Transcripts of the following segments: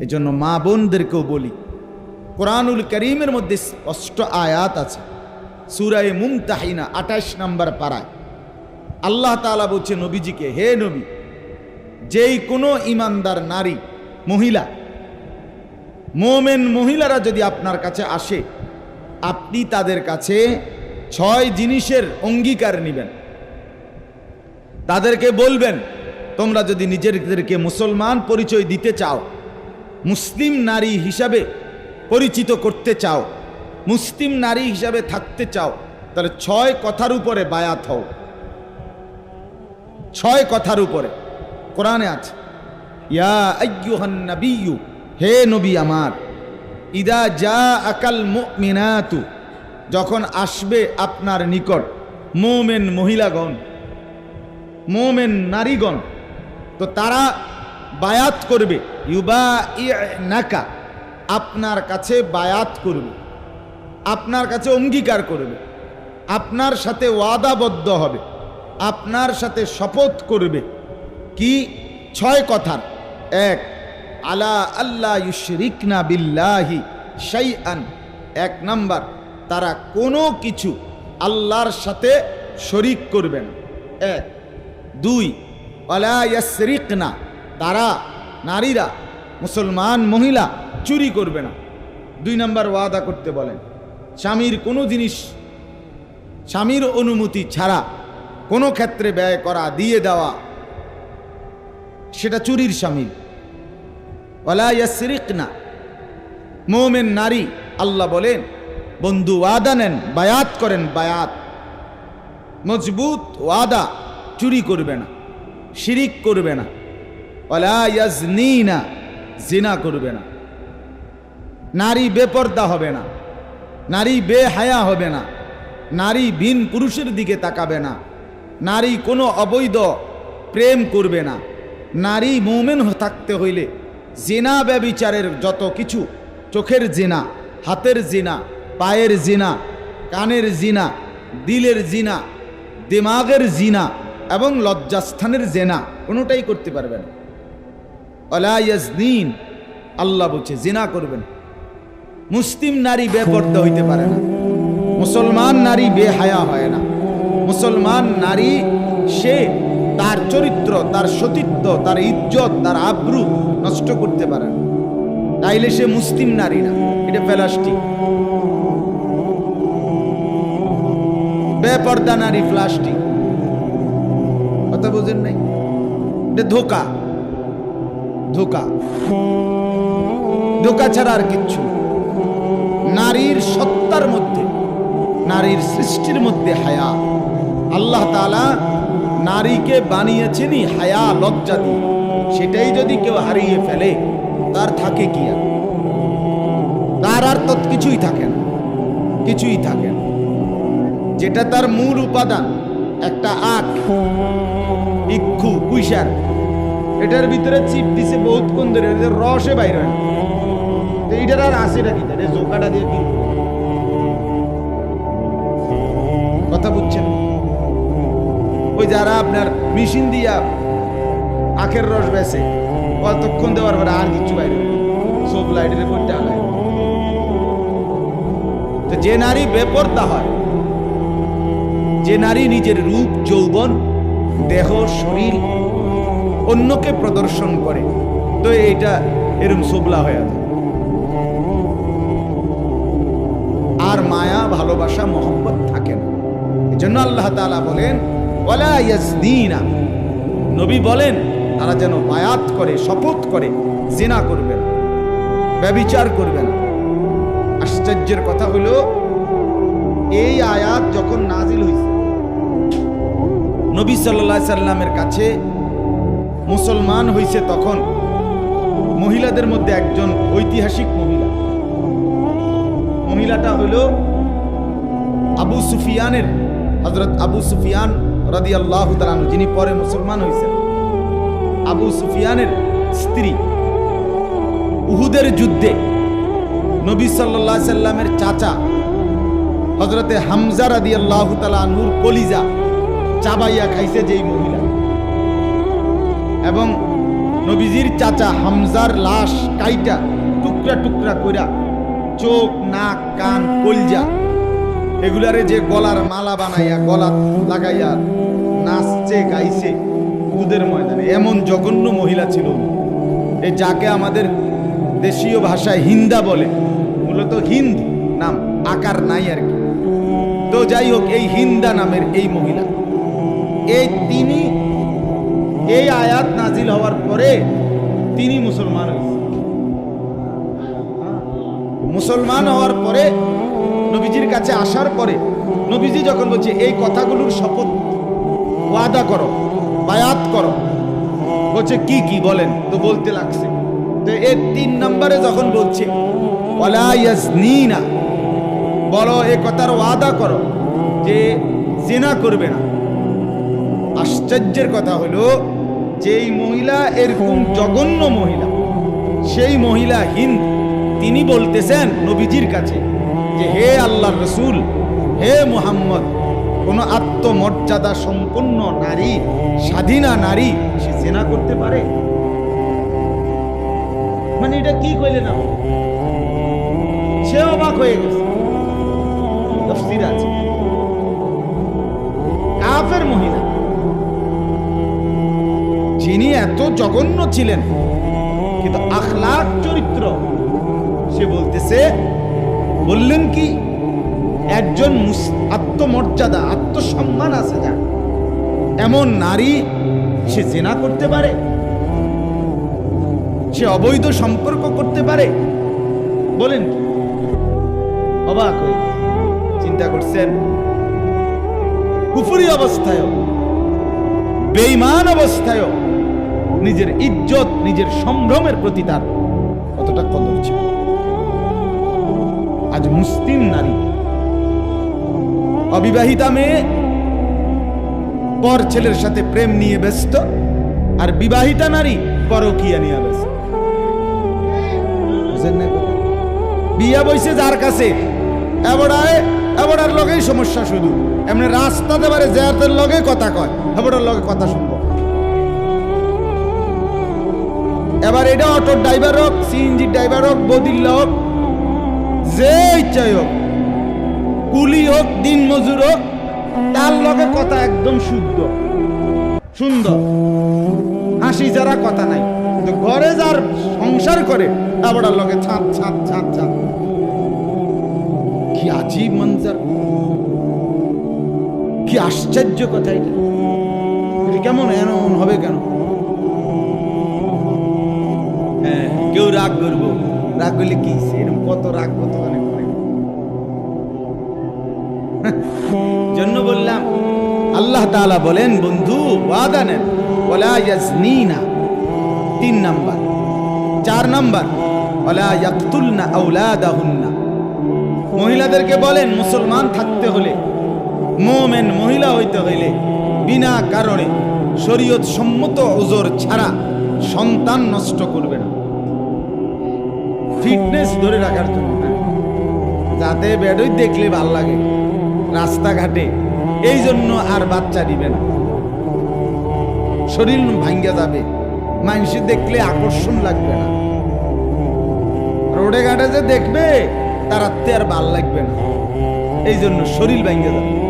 এজন্য মা বোনদেরকেও বলি, কোরআনুল করিমের মধ্যে স্পষ্ট আয়াত আছে। সুরায় মুমতাহিনা আঠাশ নম্বর পাড়ায় আল্লাহ তাআলা বলছে, নবীজিকে, হে নবী, যেই কোনো ইমানদার নারী, মহিলা, মোমেন মহিলারা যদি আপনার কাছে আসে, আপনি তাদের কাছে ছয় জিনিসের অঙ্গীকার নেবেন। তাদেরকে বলবেন, তোমরা যদি নিজেদেরকে মুসলমান পরিচয় দিতে চাও মুসলিম নারী হিসাবে পরিচিত করতে চাও, মুসলিম নারী হিসাবে থাকতে চাও, তাহলে ছয় কথার উপরে বায়াত হও। ছয় কথার উপরে। কোরআনে আছে, ইয়া হে নবী আমার, ইদা যা আকাল মুমিনাতু, যখন আসবে আপনার নিকট মোমেন মহিলাগণ, মোমেন নারীগণ, তো তারা বায়াত করবে। ইউবা নাকা আপনার কাছে বায়াত করবে। আপনার কাছে অঙ্গীকার করবে। আপনার সাথে ওয়াদাবদ্ধ হবে। আপনার সাথে শপথ করবে। কি? ছয় কথার। এক, আলা আল্লাহ ইউশরিকনা বিল্লাহি শাইআন। এক নাম্বার, তারা কোনো কিছু আল্লাহর সাথে শরিক করবে না। এক, দুই, আলা ইয়াসরিকনা তারা, নারীরা, মুসলমান, মহিলা, চুরি করবে না। দুই নাম্বার ওয়াদা করতে বলেন, স্বামীর কোনো জিনিস, স্বামীর অনুমতি ছাড়া কোনো ক্ষেত্রে ব্যয় করা, দিয়ে দেওয়া, সেটা চুরির স্বামীর। ওলাইয়াসরিক না মোমেন নারী, আল্লাহ বলেন, বন্ধু ওয়াদা নেন, বায়াত করেন, বায়াত। মজবুত ওয়াদা, চুরি করবে না, শিরিক করবে না। না জিনা করবে না। নারী বেপর্দা হবে না। নারী বেহায়া হবে না। নারী বিন পুরুষের দিকে তাকাবে না। নারী কোনো অবৈধ প্রেম করবে না। নারী মোমেন থাকতে হইলে জেনা ব্যবিচারের যত কিছু, চোখের জিনা, হাতের জিনা, পায়ের জিনা, কানের জিনা, দিলের জিনা, দিমাগের জিনা এবং লজ্জাস্থানের জেনা কোনোটাই করতে পারবে না। আল্লাহ বলছে, জিনা করবেন। মুসলিম নারী বেপর্দা হইতে পারে না। মুসলমান নারী বেহায়া হয় না। মুসলমান নারী, সে তার চরিত্র, তার সতীত্ব, তার ইজ্জত, তার আব্রু নষ্ট করতে পারে না। তাইলে সে মুসলিম নারী না। এটা প্লাস্টিক। বেপর্দা নারী প্লাস্টিক। কথা বুঝেন নাই? এটা ধোকা। ধোকা। ধোকা ছাড়া আর কিচ্ছু নারীর সত্তার মধ্যে, নারীর সৃষ্টির মধ্যে হায়া। আল্লাহ তালা নারীকে বানিয়েছেনই হায়া, লজ্জা দিয়ে। সেটাই যদি কেউ হারিয়ে ফেলে, তার থাকে কি আর? তার আর তো কিছুই থাকে না। কিছুই থাকে না। যেটা তার মূল উপাদান, একটা আখ, ইক্ষু কুইসার এটার ভিতরে চিপ দিছে বহুত কোন ধরে রসে বাইর হয়। এইটার আর আসেটা কি? এটা জোকাটা দিয়ে কথা বুঝছেন? ওই যারা আপনার মেশিন দিয়া আখের রস বেছে কতক্ষণ দেওয়ার পরে আর কিছু বাইরে সব লাইটের করতে আলায় তো যে নারী বেপর্দা হয়, যে নারী নিজের রূপ, যৌবন, দেহ, শরীর অন্যকে প্রদর্শন করে। তো এইটা এরম সোবলা হয়ে আছে। আর মায়া, ভালোবাসা, মোহব্বত থাকে না। এজন্য আল্লাহ তাআলা বলেন ইয়াজদিনা। নবী বলেন, তারা যেন বায়াত করে, শপথ করে, জেনা করবে না, ব্যবিচার করবে না। আশ্চর্যের কথা হলো, এই আয়াত যখন নাজিল হয়েছে নবী সাল্লাহ সাল্লামের কাছে মুসলমান হইছে তখন। মহিলাদের মধ্যে একজন ঐতিহাসিক মহিলা। মহিলাটা হইল আবু সুফিয়ানের হজরত আবু সুফিয়ান রাদি আল্লাহ যিনি পরে মুসলমান হয়েছেন আবু সুফিয়ানের স্ত্রী। উহুদের যুদ্ধে নবী সাল্লাহ সাল্লামের চাচা হজরতে হামজা রাদি আল্লাহ নূর কলিজা চাবাইয়া খাইছে যেই মহিলা। এবং নবীজির চাচা হামজার লাশ কাইটা টুকরা টুকরা কইরা চোখ, নাক, কান, কলজা এগুলারে যে গলার মালা বানাইয়া, গলা লাগাইয়া নাচছে, গাইছে উদের ময়দানে। এমন জঘন্য মহিলা ছিল। এই যাকে আমাদের দেশীয় ভাষায় হিন্দা বলে, মূলত হিন্দ নাম, আকার নাই আর কি। তো যাই হোক, এই হিন্দা নামের এই মহিলা। এই তিনি এই আয়াত নাজিল হওয়ার পরে তিনি মুসলমান মুসলমান হওয়ার পরে নবীজির কাছে আসার পরে নবীজি যখন বলছে, এই কথাগুলোর শপথ ওয়াদা করো, বায়াত করো। বলছে, কি কি বলেন? তো বলতে লাগছে। তো এর তিন নম্বরে যখন বলছে বলো, এ কথার ওয়াদা করো যে, জেনা করবে না। আশ্চর্যের কথা হলো যেই মহিলা এরকম জঘন্য মহিলা, সেই মহিলা হিন্দ, তিনি বলতেছেন নবীজির কাছে যে, হে আল্লাহ রসুল, হে মুহাম্মদ, কোন আত্মমর্যাদা সম্পন্ন নারী, স্বাধীনা নারী, সে জেনা করতে পারে? মানে এটা কি কইলে না সে অবাক হয়ে গেছে। এত জঘন্য ছিলেন। কিন্তু আখলাক চরিত্র। সে বলতেছে, বললেন কি, একজন আত্মমর্যাদা, আত্মসম্মান আছে যা এমন নারী সে জেনা করতে পারে, সে অবৈধ সম্পর্ক করতে পারে। বলেন কি, অবাক হয়ে চিন্তা করছেন, কুফুরি অবস্থায় বেইমান অবস্থায় নিজের ইজ্জত, নিজের সম্ভ্রমের প্রতি তার কতটা কদর ছিল। আজ মুসলিম নারী, অবিবাহিতা মেয়ে পর ছেলের সাথে প্রেম নিয়ে ব্যস্ত, আর বিবাহিতা নারী পরকিয়া নিয়ে ব্যস্ত? বিয়া বইছে যার কাছে এবড়ার লগেই সমস্যা শুধু। এমনি রাস্তাতে পারে যাদের লগে কথা কয়, এবড়ার লগে কথা শুনব। এবার এটা অটোর ড্রাইভার হোক সিএনজি ড্রাইভার হোক, বদিল্লা হোক, যে ইচ্ছাই হোক, কুলি হোক দিন মজুর হোক, তার লগে কথা একদম শুদ্ধ। সুন্দর। হাসি যারা কথা নাই। কিন্তু ঘরে যার সংসার করে আবার লগে ছাঁদ ছাঁদ ছাঁদ ছাঁদ। কি আজীব মঞ্জার কি আশ্চর্য কথা এটা কেমন এমন হবে কেন? হ্যাঁ কেউ রাগ করব? রাগ করলে কি এরকম কত রাগ, কত অনেক জন্য বললাম, আল্লাহ তাআলা বলেন, বন্ধু, ওয়াদা নেন। ওয়ালা ইয়াজনিনা, তিন নাম্বার। চার নাম্বার, ওয়ালা ইয়াকতুলনা আওলাদাহুন্না। মহিলাদেরকে বলেন, মুসলমান থাকতে হলে, মোমেন মহিলা হইতে হইলে, বিনা কারণে শরীয়ত সম্মত ওজোর ছাড়া সন্তান নষ্ট করবে না। ফিটনেস ধরে রাখার জন্য হ্যাঁ। যাতে বেডই দেখলে ভালো লাগে, রাস্তাঘাটে। এই জন্য আর বাচ্চা দিবে না। শরীর ভাঙ্গা যাবে, মানুষ দেখলে আকর্ষণ লাগবে না। রোডে ঘাটে যে দেখবে, তার আত্মে আর ভালো লাগবে না। এই জন্য শরীর ভেঙে যাবে।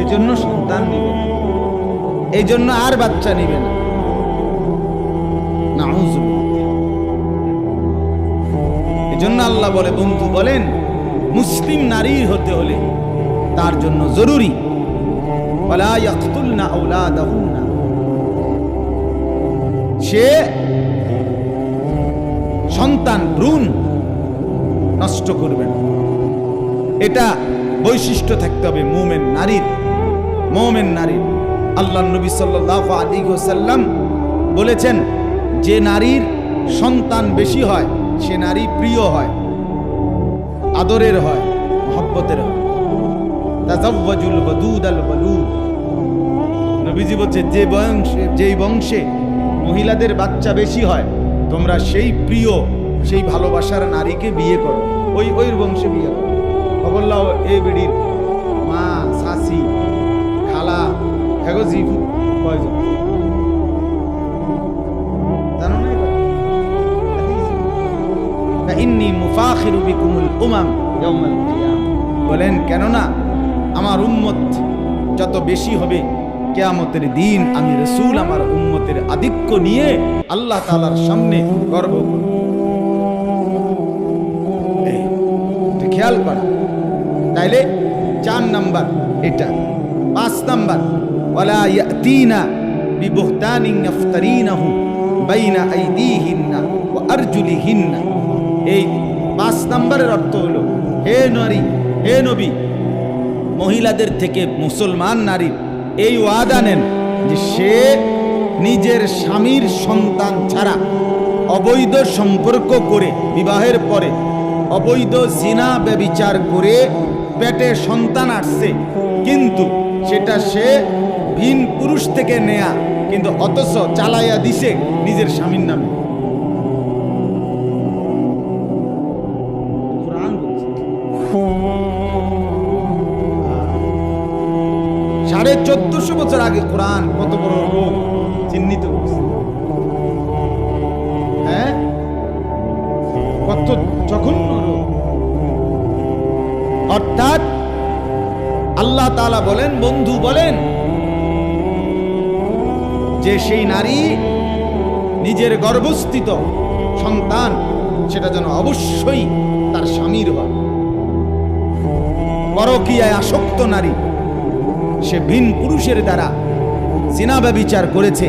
এই জন্য সন্তান নিবে এই জন্য আর বাচ্চা নিবে না। নাউজুবিল্লাহ। এই জন্য আল্লাহ বলে, বন্ধু বলেন, মুসলিম নারী হতে হলে তার জন্য জরুরি। সে সন্তান ভ্রূণ নষ্ট করবে না। এটা বৈশিষ্ট্য থাকতে হবে মোমেন নারীর মোমেন নারীর। আল্লাহ নবী সাল্লাল্লাহু আলাইহি ওয়াসাল্লাম বলেছেন যে নারীর সন্তান বেশি হয়, সে নারী প্রিয় হয়, আদরের হয়, মহব্বতের হয়। বলছে, যে বংশে, যেই বংশে মহিলাদের বাচ্চা বেশি হয়, তোমরা সেই প্রিয়, সেই ভালোবাসার নারীকে বিয়ে করো। ওই ওই বংশে বিয়ে করো। খবর লাও এই বেডির মা শাসি খালা জিফু কয়জন? ইন্নি মুফাখিরু বিকুমুল উমাম বলেন, কেননা আমার উম্মত যত বেশি হবে, কেয়ামতের দিন আমি রসুল আমার উম্মতের আধিক্য নিয়ে আল্লাহ তাআলার সামনে গর্ব খেয়াল করা। তাইলে চার নাম্বার এটা। পাঁচ নাম্বার, ওয়ালা ইয়াতিনা বিবহতানিন ইফতারিনাহু বাইনা আইদিহিন্না ওয়া আরজুলিহিন্না। এই পাঁচ নাম্বারের অর্থ হলো, হে নারী, হে নবী, মহিলাদের থেকে মুসলমান নারীর এই ওয়াদা নেন যে সে নিজের স্বামীর সন্তান ছাড়া অবৈধ সম্পর্ক করে বিবাহের পরে অবৈধ জিনা ব্যবিচার করে পেটে সন্তান আসছে, কিন্তু সেটা সে ভিন পুরুষ থেকে নেয়া, কিন্তু অথচ চালাইয়া দিছে নিজের স্বামীর নামে। চোদ্দশো বছর আগে কোরআন কত বড় রোগ চিহ্নিত হ্যাঁ? কত জঘন্য অর্থাৎ আল্লাহ তাআলা বলেন, বন্ধু বলেন, যে সেই নারী নিজের গর্ভস্থিত সন্তান, সেটা যেন অবশ্যই তার স্বামীর হয়। পরকীয়ায় আসক্ত নারী সে ভিন পুরুষের দ্বারা জিনা ব্যবিচার করেছে।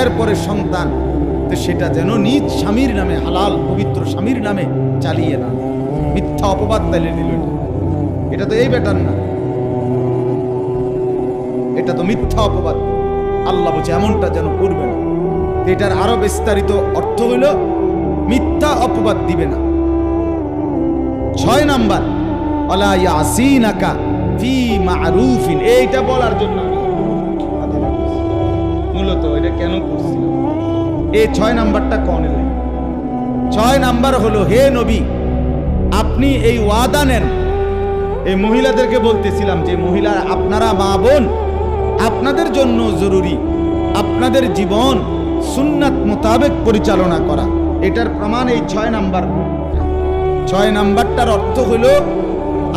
এরপরে সন্তান, তো সেটা যেন নিজ স্বামীর নামে, হালাল, পবিত্র স্বামীর নামে চালিয়ে না মিথ্যা অপবাদ তাইলে দিল এটা। তো এই বেটার না। এটা তো মিথ্যা অপবাদ। আল্লাহ বলছে, এমনটা যেন করবে না। এটার আরও বিস্তারিত অর্থ হইল, মিথ্যা অপবাদ দিবে না। ছয় নাম্বার অলা ইয়াসিনাকা ফি এইটা বলার জন্য। মূলত এটা কেন করছি এই ছয় নাম্বারটা কন ছয় নাম্বার হলো, হে নবী, আপনি এই ওয়াদা নেন। এই মহিলাদেরকে বলতেছিলাম যে মহিলা আপনারা মা বোন, আপনাদের জন্য জরুরি আপনাদের জীবন সুন্নাত মোতাবেক পরিচালনা করা। এটার প্রমাণ এই ছয় নাম্বার। ছয় নাম্বারটার অর্থ হল,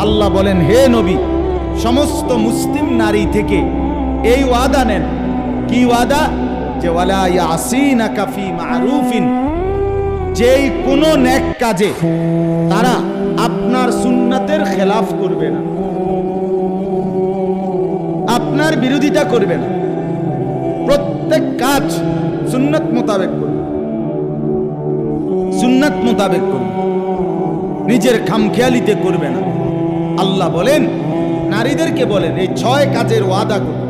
আল্লাহ বলেন, হে নবী সমস্ত মুসলিম নারী থেকে এই ওয়াদা নেন। কি ওয়াদা? যে ওয়ালা কাফি মারুফিন। যেই কোনো নেক কাজে তারা আপনার সুন্নাতের খেলাফ করবে না। আপনার বিরোধিতা করবে না। প্রত্যেক কাজ সুন্নাত মোতাবেক করবে। সুন্নাত মোতাবেক করবে। নিজের খামখেয়ালিতে করবে না। আল্লাহ বলেন নারীদেরকে বলেন, এই ছয় কাজের ওয়াদা করবে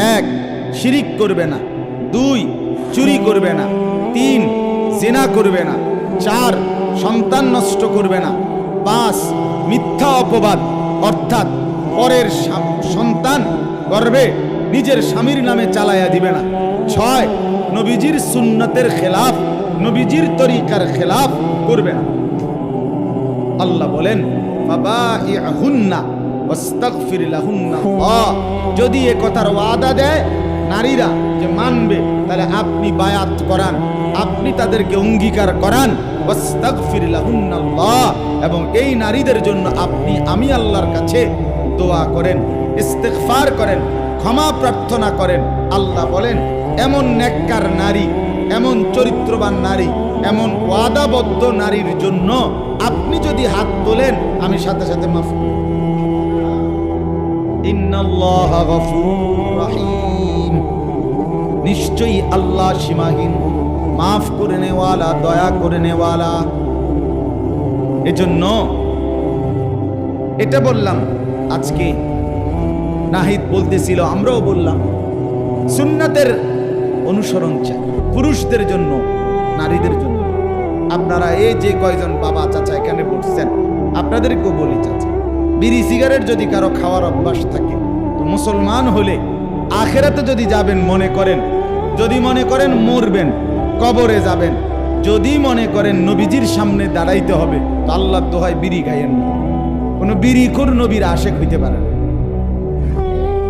এক, শিরিক করবে না। দুই, চুরি করবে না। তিন, জেনা করবে না। চার, সন্তান নষ্ট করবে না। পাঁচ, মিথ্যা অপবাদ। অর্থাৎ পরের সন্তান গর্ভে নিজের স্বামীর নামে চালাইয়া দিবে না। ছয়, নবীজির সুন্নতের খেলাফ, নবীজির তরিকার খেলাফ করবে না। আল্লাহ বলেন বাবা ইহুন্না। যদি এ কথার ওয়াদা দেয় নারীরা যে মানবে তাহলে আপনি বায়াত করান আপনি তাদেরকে অঙ্গীকার করান। এবং এই নারীদের জন্য আপনি আমি আল্লাহর কাছে দোয়া করেন ইস্তেগফার করেন ক্ষমা প্রার্থনা করেন। আল্লাহ বলেন এমন নেককার নারী এমন চরিত্রবান নারী এমন ওয়াদাবদ্ধ নারীর জন্য আপনি যদি হাত তোলেন আমি সাথে সাথে মাফ নিশ্চয়ই আল্লাহ সীমাহীন। মাফ করে নেওয়ালা, দয়া করে নেওয়ালা। এজন্য এটা বললাম, আজকে নাহিদ বলতেছিল, আমরাও বললাম, সুন্নাতের অনুসরণ চাই, পুরুষদের জন্য, নারীদের জন্য। আপনারা এই যে কয়জন বাবা, চাচা এখানে বসছেন, আপনাদেরকেও বলি, চাচা। বিড়ি সিগারেট যদি কারও খাওয়ার অভ্যাস থাকে, তো মুসলমান হলে আখেরাতে যদি যাবেন মনে করেন, যদি মনে করেন মরবেন, কবরে যাবেন, যদি মনে করেন নবীজির সামনে দাঁড়াইতে হবে, তো আল্লাহ দোহায় বিড়ি গাইয়েন না। কোনো বিড়িখোর নবীর আশেক হইতে পারে না।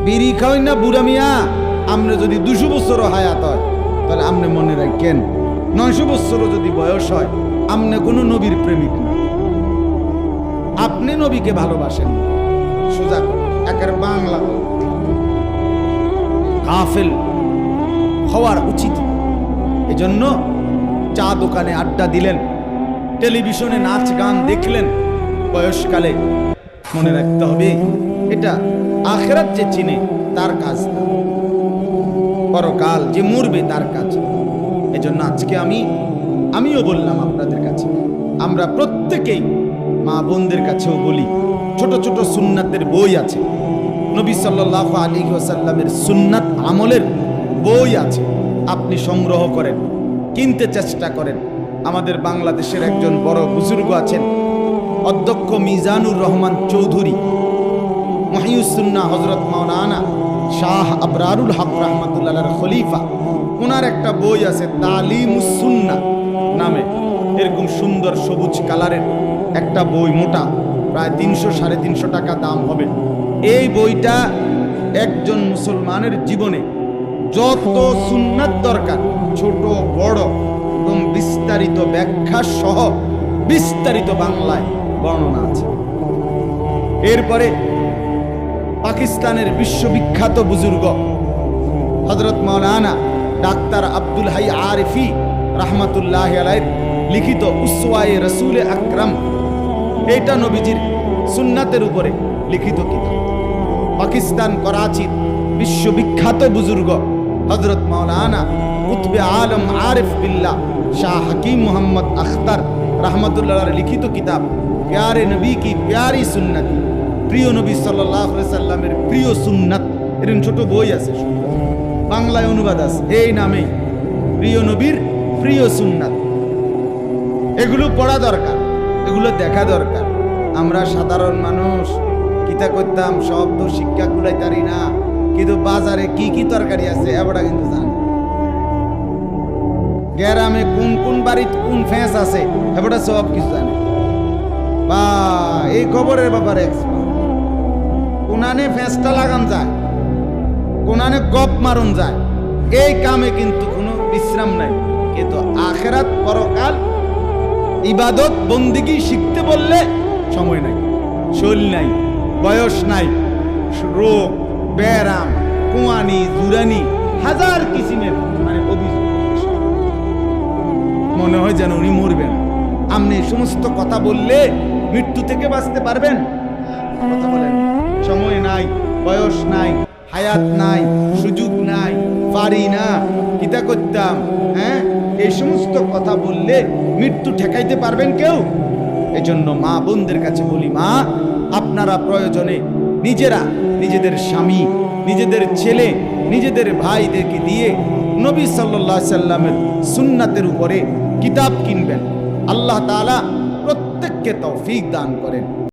বিড়ি খাওয়াই না বুড়া মিয়া, আমরা যদি দুশো বছরও হায়াত হয়, তাহলে আপনি মনে রাখেন, নয়শো বছরও যদি বয়স হয়, আপনি কোনো নবীর প্রেমিক না। আপনি নবীকে ভালোবাসেন। সোজা একের বাংলা গাফেল হওয়ার উচিত। এজন্য চা দোকানে আড্ডা দিলেন, টেলিভিশনে নাচ গান দেখলেন, বয়সকালে। মনে রাখতে হবে, এটা আখেরাত যে চিনে, তার কাজ পরকাল যে মরবে, তার কাজ। এজন্য আজকে আমি, আমিও বললাম আপনাদের কাছে, আমরা প্রত্যেকেই মা বোনদের কাছেও বলি, ছোট ছোট সুন্নাতের বই আছে। নবী সাল্লাহ আলী ওসাল্লামের সুন্নাত আমলের বই আছে। আপনি সংগ্রহ করেন, কিনতে চেষ্টা করেন। আমাদের বাংলাদেশের একজন বড় বুজুর্গ আছেন, অধ্যক্ষ মিজানুর রহমান চৌধুরী। মহিউসুন্না হজরত মাওলানা শাহ আবরারুল হক রহমতুল্লাহ খলিফা। ওনার একটা বই আছে তালিমুসুন্না নামে। এরকম সুন্দর সবুজ কালারের একটা বই মোটা, প্রায় তিনশো সাড়ে তিনশো টাকা দাম হবে। এই বইটা একজন মুসলমানের জীবনে যত সুন্নাত দরকার, ছোট, বড় এবং বিস্তারিত ব্যাখ্যা সহ বিস্তারিত বাংলায় বর্ণনা আছে। এরপরে পাকিস্তানের বিশ্ববিখ্যাত বুজুর্গ হজরত মৌলানা ডাক্তার আব্দুল হাই আরিফি রহমতুল্লাহ আলাইর লিখিত উসওয়ায়ে রসুল আকরাম। এটা নবীজির সুন্নাতের উপরে লিখিত কিতাব। পাকিস্তান করাচির বিশ্ববিখ্যাত বুজুর্গ হজরত মৌলানা কুতবে আলম আরিফ বিল্লাহ শাহ হাকিম মোহাম্মদ আখতার রহমতুল্লাহ লিখিত কিতাব, প্যারে নবী কি প্যারি সুন্নতি। প্রিয় নবী সাল্লামের প্রিয় সুন্নাত। এরকম ছোট বই আছে। বাংলায় অনুবাদ আছে। এই নামে প্রিয় নবীর প্রিয় সুন্নাত। এগুলো পড়া দরকার, এগুলো দেখা দরকার। আমরা সাধারণ মানুষ, কিতা করতাম, সব তো শিক্ষা কুলাই তারি না। কিন্তু বাজারে কি কি তরকারি আছে, এবারটা কিন্তু জানি। গ্রামে কোন কোন বাড়িত কোন ফ্যাঁস আছে, এবারটা সব কিছু জানে। বা, এই খবরের ব্যাপারে। কোনানে ফ্যাঁসটা লাগান যায়, কোনানে গপ মারুন যায়। এই কামে কিন্তু কোনো বিশ্রাম নাই। কিন্তু আখেরাত পরকাল ইবাদত বন্দিগি শিখতে বললে সময় নাই শরীর নাই, বয়স নাই, রোগ ব্যারাম কুয়ানি, জুরানি, হাজার কিসিমের মানে মনে হয় যেন উনি মরবেন। আপনি সমস্ত কথা বললে মৃত্যু থেকে বাঁচতে পারবেন। সময় নাই, বয়স নাই, হায়াত নাই, সুযোগ নাই। পারি না। কিতা করতাম হ্যাঁ? এই সমস্ত কথা বললে মৃত্যু ঠেকাইতে পারবেন কেউ? এজন্য মা বোনদের কাছে বলি, মা, আপনারা প্রয়োজনে নিজেরা নিজেদের স্বামী, নিজেদের ছেলে, নিজেদের ভাইদেরকে দিয়ে নবী সাল্লাহ সাল্লামের সুন্নাতের উপরে কিতাব কিনবেন। আল্লাহ তাআলা প্রত্যেককে তৌফিক দান করেন।